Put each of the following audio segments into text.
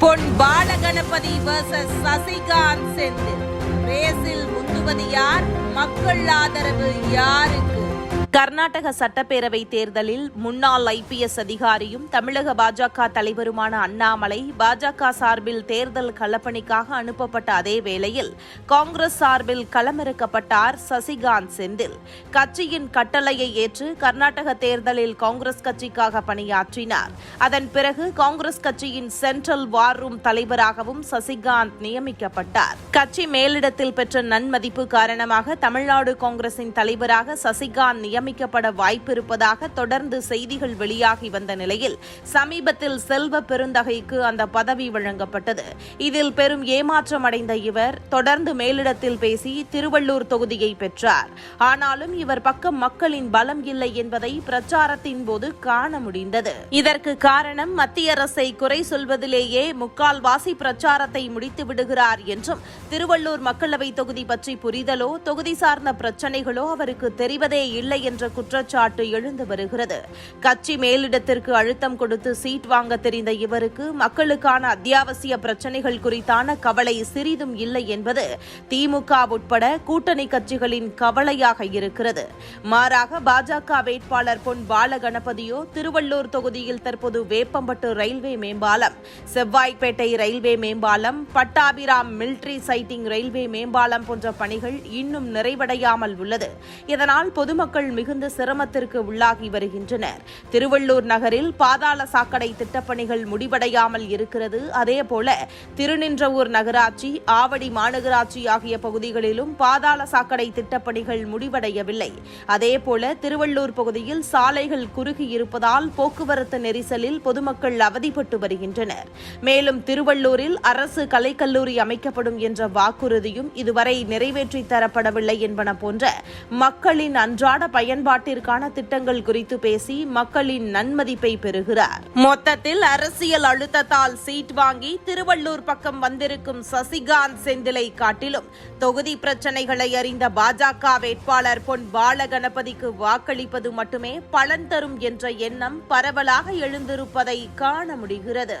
பொன் Balaganapathy versus Sasikanth Senthil. ரேஸில் முந்துவது யார் மக்கள் ஆதரவு யார்? கர்நாடக சட்டப்பேரவை தேர்தலில் முன்னாள் ஐபிஎஸ் அதிகாரியும் தமிழக பாஜக தலைவருமான அண்ணாமலை பாஜக சார்பில் தேர்தல் களப்பணிக்காக அனுப்பப்பட்ட அதே வேளையில் காங்கிரஸ் சார்பில் களமிறக்கப்பட்டார் சசிகாந்த் செந்தில். கட்சியின் கட்டளையை ஏற்று கர்நாடக தேர்தலில் காங்கிரஸ் கட்சிக்காக பணியாற்றினார். அதன் பிறகு காங்கிரஸ் கட்சியின் சென்ட்ரல் வார் ரூம் தலைவராகவும் சசிகாந்த் நியமிக்கப்பட்டார். கட்சி மேலிடத்தில் பெற்ற நன்மதிப்பு காரணமாக தமிழ்நாடு காங்கிரசின் தலைவராக சசிகாந்த் நியமிக்கப்பட வாய்ப்பிருப்பதாக தொடர்ந்து செய்திகள் வெளியாகி வந்த நிலையில் சமீபத்தில் செல்வ பெருந்தகைக்கு அந்த பதவி வழங்கப்பட்டது. இதில் பெரும் ஏமாற்றம் அடைந்த இவர் தொடர்ந்து மேலிடத்தில் பேசி திருவள்ளூர் தொகுதியை பெற்றார். ஆனாலும் இவர் பக்கம் மக்களின் பலம் இல்லை என்பதை பிரச்சாரத்தின் போது காண முடிந்தது. இதற்கு காரணம் மத்திய அரசை குறை சொல்வதிலேயே முக்கால்வாசி பிரச்சாரத்தை முடித்து விடுகிறார் என்றும் திருவள்ளூர் மக்களவை தொகுதி பற்றி புரிதலோ தொகுதி சார்ந்த பிரச்சனைகளோ அவருக்கு தெரிவதே இல்லை என்ற குற்றச்சாட்டு எழுந்து வருகிறது. கட்சி மேலிடத்திற்கு அழுத்தம் கொடுத்து சீட் வாங்க தெரிந்த இவருக்கு மக்களுக்கான அத்தியாவசிய பிரச்சனைகள் குறித்தான கவலை சிறிதும் இல்லை என்பது திமுக உட்பட கூட்டணி கட்சிகளின் கவலையாக இருக்கிறது. மாறாக பாஜக வேட்பாளர் பொன் பாலகணபதியோ திருவள்ளூர் தொகுதியில் தற்போது வேப்பம்பட்டு ரயில்வே மேம்பாலம் செவ்வாய்ப்பேட்டை ரயில்வே மேம்பாலம் பட்டாபிராம் மிலிட்டரி சைட்டிங் ரயில்வே மேம்பாலம் போன்ற பணிகள் இன்னும் நிறைவடையாமல் உள்ளது. இதனால் பொதுமக்கள் மிகுந்த சிரமத்திற்கு உள்ளாகி வருகின்றனர். திருவள்ளூர் நகரில் பாதாள சாக்கடை திட்டப்பணிகள் முடிவடையாமல் இருக்கிறது. அதேபோல திருநின்றவூர் நகராட்சி ஆவடி மாநகராட்சி ஆகிய பகுதிகளிலும் பாதாள சாக்கடை திட்டப்பணிகள் முடிவடையவில்லை. அதேபோல திருவள்ளூர் பகுதியில் சாலைகள் குறுகி இருப்பதால் போக்குவரத்து நெரிசலில் பொதுமக்கள் அவதிப்பட்டு வருகின்றனர். மேலும் திருவள்ளூரில் அரசு கலைக்கல்லூரி அமைக்கப்படும் என்ற வாக்குறுதியும் இதுவரை நிறைவேற்றி தரப்படவில்லை என்பன போன்ற மக்களின் அன்றாட பயன்பாட்டிற்கான திட்டங்கள் குறித்து பேசி மக்களின் நன்மதிப்பை பெறுகிறார். மொத்தத்தில் அரசியல் அழுத்தத்தால் சீட் வாங்கி திருவள்ளூர் பக்கம் வந்திருக்கும் சசிகாந்த் செந்திலை காட்டிலும் தொகுதி பிரச்சனைகளை அறிந்த பாஜக வேட்பாளர் பொன் பாலகணபதிக்கு வாக்களிப்பது மட்டுமே பலன் தரும் என்ற எண்ணம் பரவலாக எழுந்திருப்பதை காண முடிகிறது.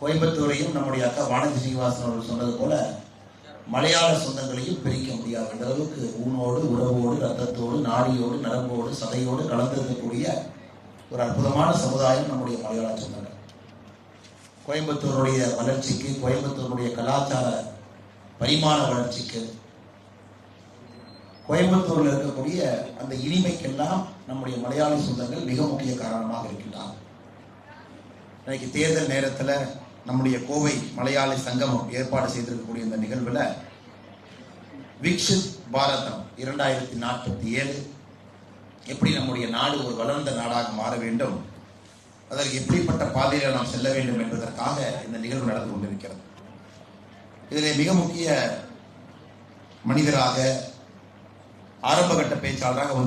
கோயம்புத்தூரையும் நம்முடைய அக்கா வானதி சீனிவாசன் அவர்கள் சொன்னது போல மலையாள சொந்தங்களையும் பிரிக்க முடியாது. அந்த அளவுக்கு ஊனோடு உறவோடு ரத்தத்தோடு நாடியோடு நரம்போடு சதையோடு கலந்திருக்கக்கூடிய ஒரு அற்புதமான சமுதாயம் நம்முடைய மலையாள சொந்தங்கள். கோயம்புத்தூருடைய வளர்ச்சிக்கு கோயம்புத்தூருடைய கலாச்சார பரிமாண வளர்ச்சிக்கு கோயம்புத்தூரில் இருக்கக்கூடிய அந்த இனிமைக்கெல்லாம் நம்முடைய மலையாள சொந்தங்கள் மிக முக்கிய காரணமாக இருக்கின்றார் இன்னைக்கு தேர்தல் நேரத்தில் நம்முடைய கோவை மலையாள சங்கமம் ஏற்பாடு செய்திருக்கக்கூடிய இந்த நிகழ்வில் விக்ஷித் பாரதம் இரண்டாயிரத்தி நாற்பத்தி ஏழு எப்படி நம்முடைய நாடு ஒரு வளர்ந்த நாடாக மாற வேண்டும் அதற்கு எப்படிப்பட்ட பாதையில் நாம் செல்ல வேண்டும் என்பதற்காக இந்த நிகழ்வு நடந்து கொண்டிருக்கிறது. இதில் மிக முக்கிய மனிதராக ஆரம்பகட்ட பேச்சாளராக வந்து